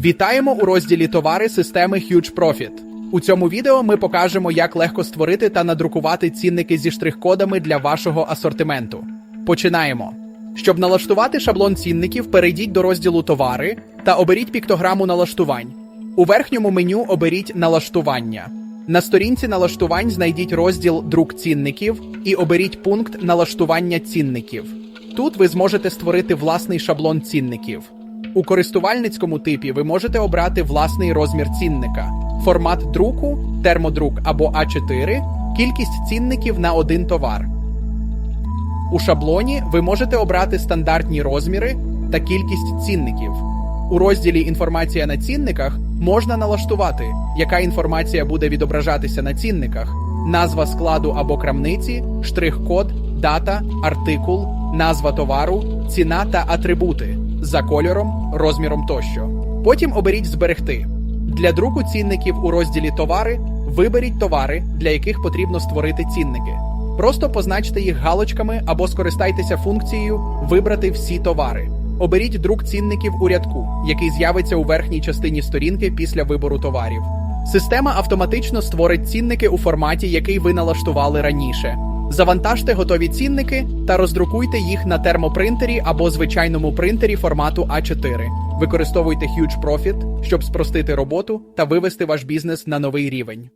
Вітаємо у розділі товари системи Huge Profit. У цьому відео ми покажемо, як легко створити та надрукувати цінники зі штрих-кодами для вашого асортименту. Починаємо. Щоб налаштувати шаблон цінників, перейдіть до розділу Товари та оберіть піктограму налаштувань. У верхньому меню оберіть Налаштування. На сторінці налаштувань знайдіть розділ Друк цінників і оберіть пункт налаштування цінників. Тут ви зможете створити власний шаблон цінників. У користувальницькому типі ви можете обрати власний розмір цінника, формат друку, термодрук або А4, кількість цінників на один товар. У шаблоні ви можете обрати стандартні розміри та кількість цінників. У розділі Інформація на цінниках можна налаштувати, яка інформація буде відображатися на цінниках, назва складу або крамниці, штрих-код, дата, артикул, назва товару, ціна та атрибути за кольором, розміром тощо. Потім оберіть Зберегти. Для друку цінників у розділі Товари виберіть товари, для яких потрібно створити цінники. Просто позначте їх галочками або скористайтеся функцією Вибрати всі товари. Оберіть друк цінників у рядку, який з'явиться у верхній частині сторінки після вибору товарів. Система автоматично створить цінники у форматі, який ви налаштували раніше. Завантажте готові цінники та роздрукуйте їх на термопринтері або звичайному принтері формату А4. Використовуйте Huge Profit, щоб спростити роботу та вивести ваш бізнес на новий рівень.